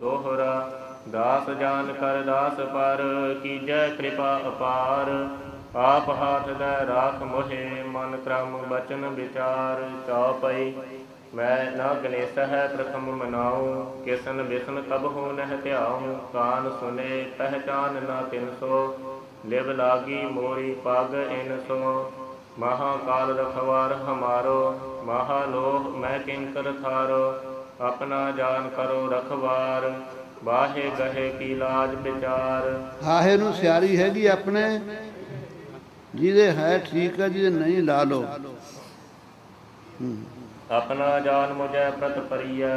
ਦੋਹਰਾ, ਦਾਸ ਜਾਨ ਕਰ ਦਾਸ ਪਰ, ਕੀਜੈ ਕਿਰਪਾ ਅਪਾਰ। ਆਪ ਹਾਥ ਦਾ ਰਾਖ ਮੋਹੇ, ਮਨ ਕ੍ਰਮ ਬਚਨ ਵਿਚਾਰ। ਚਉਪਈ ਮੈਂ ਨਾ ਗਣੇਸ਼ ਹੈ ਪ੍ਰਥਮ ਮਨਾਉ। ਕਿਸਨ ਬਿਸਨ ਤਬ ਹੋ ਨਹਿ ਧਿਆਉ। ਕਾਨ ਸੁਨੇ, ਪਹਿਚਾਨ ਨਾ ਤਿਨ ਸੋ। ਲਿਵ ਲਾਗੀ ਮੋਰੀ ਪਗ ਇਨ ਸੋ। ਮਹਾਕਾਲ ਰਖਵਾਰ ਹਮਾਰੋ ਮਹਾਲੋਹ ਮੈਂ ਕਿੰਕਰ ਥਾਰੋ ਆਪਣਾ ਜਾਨ ਕਰੋ ਰਖਵਾਰ ਬਾਹੇ ਗਹੇ ਕੀ ਲਾਜ ਵਿਚਾਰ। ਹਾਹੇ ਨੂੰ ਸਿਆਰੀ ਹੈਗੀ ਆਪਣੇ ਜਿਹਦੇ ਹੈ ਠੀਕ ਹੈ ਜਿਹਦੇ ਨਹੀਂ ਲਾ ਲੋ ਆਪਣਾ ਜਾਨ ਮੁਝੈ ਪ੍ਰਤ ਪਰੀਐ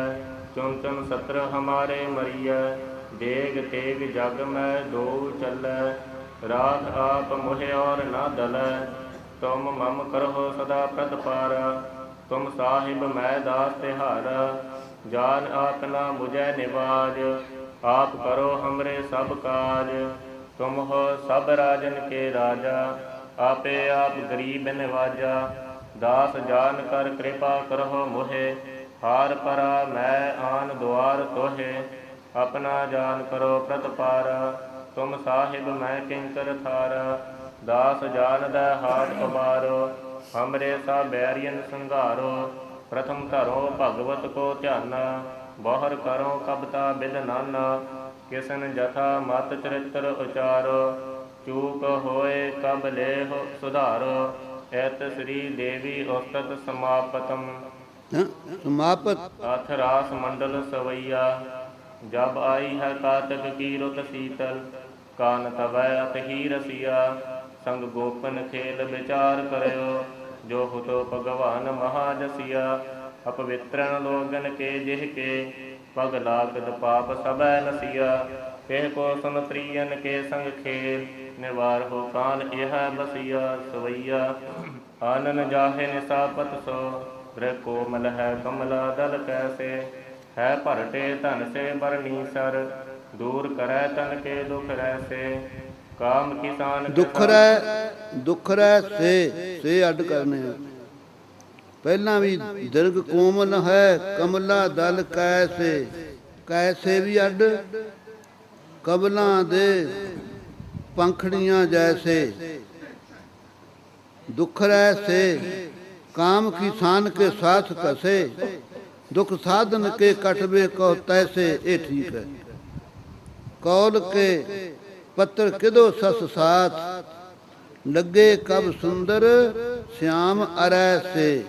ਚੁਨ ਚੁਨ ਸਤਰ ਹਮਾਰੇ ਮਰੀਐ ਦੇਗ ਤੇਗ ਜਗ ਮੈਂ ਦੋ ਚੱਲੈ ਰਾਤ ਆਪ ਮੁਹਿ ਔਰ ਨਾ ਦਲੈ। ਤੁਮ ਮਮ ਕਰਹੁ ਸਦਾ ਪ੍ਰਤ ਪਾਰ ਤੁਮ ਸਾਹਿਬ ਮੈਂ ਦਾਸ ਤਿਹਾਰਾ ਜਾਨ ਆਪਨਾ ਮੁਝੈ ਨਿਵਾਜ, ਆਪ ਕਰੋ ਹਮਰੇ ਸਭ ਕਾਜ। ਤੁਮ ਹੋ ਸਭ ਰਾਜਨ ਕੇ ਰਾਜਾ, ਆਪੇ ਆਪ ਗਰੀਬ ਨਿਵਾਜਾ। ਦਾਸ ਜਾਨ ਕਰ ਕਿਰਪਾ ਕਰਹੁ ਮੋਹਿ, ਹਾਰ ਪਰਾ ਮੈਂ ਆਨ ਦੁਆਰ ਤੋਹੇ। ਆਪਣਾ ਜਾਨ ਕਰੋ ਪ੍ਰਤਪਾਰ ਤੁਮ ਸਾਹਿਬ ਮੈਂ ਕਿੰਕਰ ਥਾਰ ਦਾਸ ਜਾਨ ਦਾ ਹਾਥ ਉਬਾਰੋ ਹਮਰੇ ਸਾ ਬੈਰੀਅਨ ਸੰਘਾਰੋ ਪ੍ਰਥਮ ਧਰੋ ਭਗਵਤ ਕੋ ਧਿਆਨਾ ਬਾਹਰ ਕਰੋ ਕਬਤਾ ਬਿਦ ਨਾਨਾ ਕਿਸਨ ਜਥਾ ਮਤ ਚਰਿਤਰ ਉਚਾਰੋ ਚੂਕ ਹੋਏ ਕਬ ਲੇਹ ਸੁਧਾਰੋ ਐਤ ਸ੍ਰੀ ਦੇਵੀ ਉਸਤਤ ਸਮਾਪਤਮ? ਸਮਾਪਤ? ਅਥ ਰਾਸ ਮੰਡਲ ਸਵਈਆ। ਜਬ ਆਈ ਹੈ ਕਾਤਕ ਕੀ ਰੁਤ ਸੀਤਲ, ਕਾਨ ਤਵੈ ਅਤਹੀ ਰਸੀਆ, ਸੰਗ ਗੋਪਨ ਖੇਲ ਵਿਚਾਰ ਕਰਿਓ, ਜੋ ਹੁਤੋ ਭਗਵਾਨ ਮਹਾਜਸੀਆ ਅਪਵਿੱਤਰਨ ਲੋਗਨ ਕੇ ਜਿਹ ਕੇ, ਪਗ ਲਾਗਦ ਪਾਪ ਸਬੈ ਨਸੀਆ। ਇਹ ਕੋ ਸੁਨ ਪ੍ਰੀਅਨ ਕੇ ਸੰਗ ਖੇਲ, ਨਿਵਾਰ ਹੋ ਕਾਨ ਇਹ ਬਸੀਆ, ਸਵਈਆ। ਆਨਨ ਜਾਹੇ ਨਿਸਾਪਤ ਸੋ, ਗ੍ਰਹ ਕੋਮਲ ਹੈ ਕਮਲਾ ਦਲ ਕੈਸੇ। ਹੈ ਭਰਟੇ ਧਨ ਸੇ ਬਰਨੀ ਸਰ, ਦੂਰ ਕਰੈ ਤਨ ਕੇ ਦੁਖ ਰਹਿਸੇ ਕਾਮ ਕਿਸਾਨ ਕੇ ਰਹਿ ਦੁੱਖ ਰਹਿ ਸੇ ਸੇ ਅੱਡ ਕਰਨੇ ਆ। ਪਹਿਲਾਂ ਵੀ ਦਿਰਗ ਕੋਮਲ ਹੈ, ਕਮਲਾ ਦਲ ਕੈਸੇ ਕੈਸੇ ਵੀ ਅੱਡ, ਕਬਲਾਂ ਦੇ ਪੰਖੜੀਆਂ ਜੈਸੇ। ਦੁੱਖ ਰਹਿ ਸੇ, ਕਾਮ ਕਿਸਾਨ ਕੇ ਸਾਥ ਕਸੇ ਦੁਖ ਸਾਧਨ ਕੇ ਕਟਵੇ ਕੋ ਤੈਸੇ ਇਹ ਠੀਕ ਹੈ। ਕੌਲ ਕੇ ਪੱਤਰ ਕਿਦੋ ਸਸ ਸਾਥ, ਲੱਗੇ ਕਬ ਸੁੰਦਰ ਸ਼ਾਮ ਅਰੈ ਸੇ।